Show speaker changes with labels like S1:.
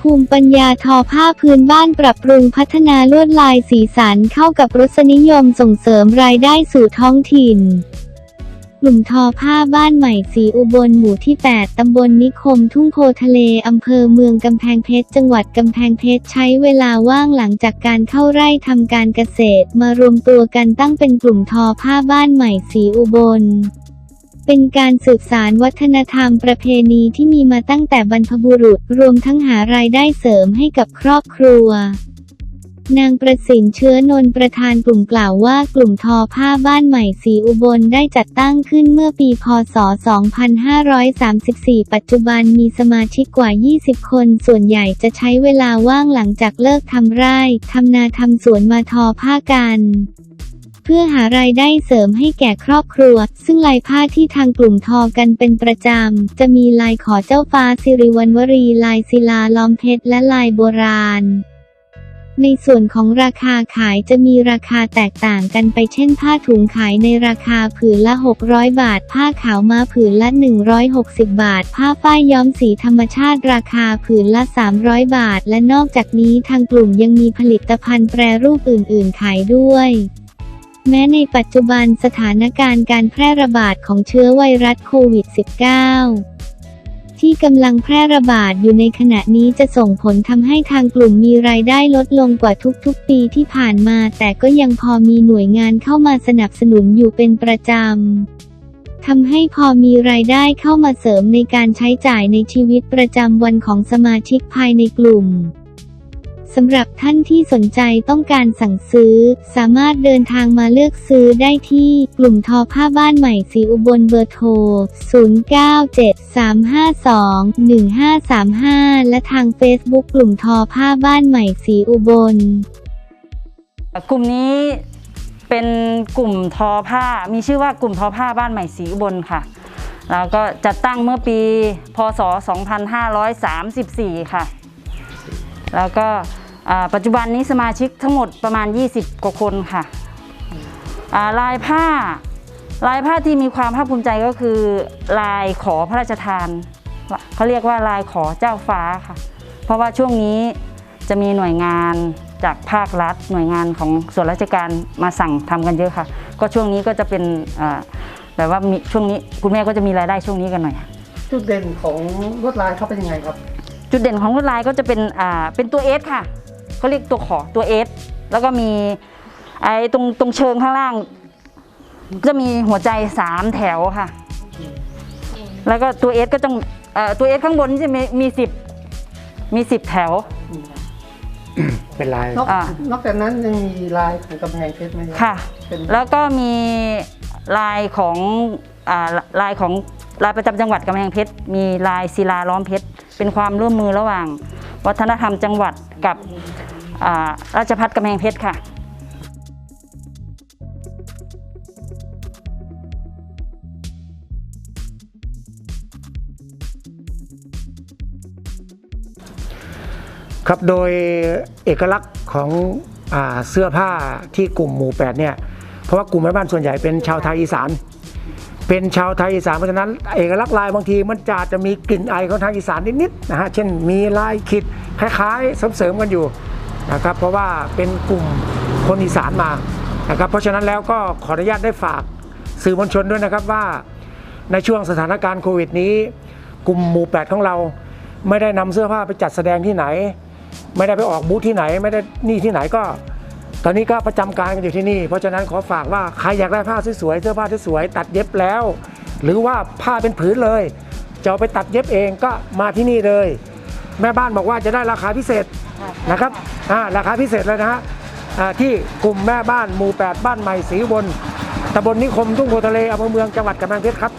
S1: ภูมิปัญญาทอผ้าพื้นบ้านปรับปรุงพัฒนาลวดลายสีสันเข้ากับรสนิยมส่งเสริมรายได้สู่ท้องถิ่น กลุ่มทอผ้าบ้านใหม่สีอุบลหมู่ที่ 8 ตำบลนิคมทุ่งโพทะเล อำเภอเมืองกำแพงเพชร จังหวัดกำแพงเพชร ใช้เวลาว่างหลังจากการเข้าไร่ทำการเกษตร มารวมตัวกันตั้งเป็นกลุ่มทอผ้าบ้านใหม่สีอุบล เป็นการสืบสารวัฒนธรรมประเพณีที่มีมาตั้งแต่บรรพบุรุษ รวมทั้งหารายได้เสริมให้กับครอบครัว นางประสินเชื้อนนประธานกลุ่มกล่าวว่ากลุ่มทอผ้าบ้านใหม่สีอุบลได้จัดตั้งขึ้นเมื่อปีพศ 2534 ปัจจุบันมีสมาชิกกว่า 20 คน ส่วนใหญ่จะใช้เวลาว่างหลังจากเลิกทำไร่ทำนาทำสวนมาทอผ้ากัน พื่อหารายได้เสริมให้แก่ครอบครัว ซึ่งลายผ้าที่ทางกลุ่มทอกันเป็นประจำ จะมีลายขอเจ้าฟ้าสิริวัณวรี ลายศิลาล้อมเพชร และลายโบราณในส่วนของราคาขายจะมีราคาแตกต่างกันไปเช่น ผ้าถุงขายในราคาผืนละ 600 บาท ผ้าขาวม้าผืนละ 160 บาท ผ้าฝ้ายย้อมสีธรรมชาติราคาผืนละ 300 บาท และนอกจากนี้ทางกลุ่มยังมีผลิตภัณฑ์แปรรูปอื่น ๆ ขายด้วย แม้ในปัจจุบันสถานการณ์การแพร่ระบาดของเชื้อไวรัสโควิด -19 ที่กำลังแพร่ระบาดอยู่ในขณะนี้จะส่งผลทำให้ทางกลุ่มมีรายได้ลดลงกว่าทุกๆ ปีที่ผ่านมา แต่ก็ยังพอมีหน่วยงานเข้ามาสนับสนุนอยู่เป็นประจำทำให้พอมีรายได้เข้ามาเสริมในการใช้จ่ายในชีวิตประจำวันของสมาชิกภายในกลุ่ม สำหรับท่านที่สนใจต้องการสั่งซื้อ สามารถเดินทางมาเลือกซื้อได้ที่กลุ่มทอผ้าบ้านใหม่สีอุบลเบอร์โทร 0973521535 และทางเฟซบุ๊กกลุ่มทอผ้าบ้านใหม่สีอุบล
S2: กลุ่มนี้เป็นกลุ่มทอผ้า มีชื่อว่ากลุ่มทอผ้าบ้านใหม่ศรีอุบลค่ะ แล้วก็จัดตั้งเมื่อปี พศ 2534 ค่ะ แล้วก็ ปัจจุบันนี้สมาชิกทั้งหมดประมาณ 20 กว่าคนค่ะอ่าลายผ้า ลายผ้าที่มีความภาคภูมิใจก็คือ ลายขอพระราชทานเขาเรียกว่าลายขอเจ้าฟ้าค่ะ เพราะว่าช่วงนี้จะมีหน่วยงานจากภาครัฐ หน่วยงานของส่วนราชการมาสั่งทำกันเยอะค่ะ ก็ช่วงนี้ก็จะเป็นอ่าแบบว่ามีช่วงนี้คุณแม่ก็จะมีรายได้ช่วงนี้กันหน่อย
S3: จุดเด่นของลวดลายเขาเป็นยังไงครับ
S2: จุดเด่นของลวดลายก็จะเป็นอ่าเป็นตัวเอสค่ะ เขาเรียกตัวขอตัวเอสแล้วก็มีไอ้ตรงตรงเชิงข้างล่าง จะมีหัวใจสามแถวค่ะ แล้วก็ตัวเอสก็ต้องเอ่อตัวเอสข้างบนนี่จะมีมีสิบมีสิบแถว
S4: เป็นลาย
S3: นอก
S2: อ่าน
S3: อกจากนั้นยังมีลายของกำแพงเพชรไหมรับ
S2: ค่ะ
S3: เป็น
S2: แล้วก็มีลายของอ่าลายของลายประจำจังหวัดกำแพงเพชร มีลายศิลาล้อมเพชร เป็นความร่วมมือระหว่าง วัฒนธรรมจังหวัดกับราชพัฒกำแพงเพชรค่ะ
S4: ครับโดยเอกลักษณ์ของอเสื้อผ้าที่กลุ่มหมู่แปดเนี่ยเพราะว่ากลุ่มแม่บ้านส่วนใหญ่เป็นชาวไทยอีสาน เป็นชาวไทยอีสานเพราะฉะนั้นเอกลักษณ์ลายบางทีมันจะจะมีกลิ่นไอของทางอีสานนิดๆนะฮะเช่นมีลายขิดคล้ายๆเสริมๆกันอยู่นะครับเพราะว่าเป็นกลุ่มคนอีสานมานะครับเพราะฉะนั้นแล้วก็ขออนุญาตได้ฝากสื่อมวลชนด้วยนะครับว่า ในช่วงสถานการณ์โควิดนี้ กลุ่มหมู่แปดของเรา ไม่ได้นำเสื้อผ้าไปจัดแสดงที่ไหน ไม่ได้ไปออกบูธที่ไหน ไม่ได้นี่ที่ไหนก็ ตอนนี้ก็ประจำการกันอยู่ที่นี่ เพราะฉะนั้นขอฝากว่าใครอยากได้ผ้าสวยๆเสื้อผ้าสวยๆตัดเย็บแล้ว หรือว่าผ้าเป็นผืนเลยจะเอาไปตัดเย็บเองก็มาที่นี่เลย แม่บ้านบอกว่าจะได้ราคาพิเศษนะครับอ่าราคาพิเศษเลยนะฮะที่กลุ่มแม่บ้านหมู่ 8 บ้านใหม่ศรีบลตำบลนิคมทุ่งโพทะเลอำเภอเมืองจังหวัดกำแพงเพชรครับ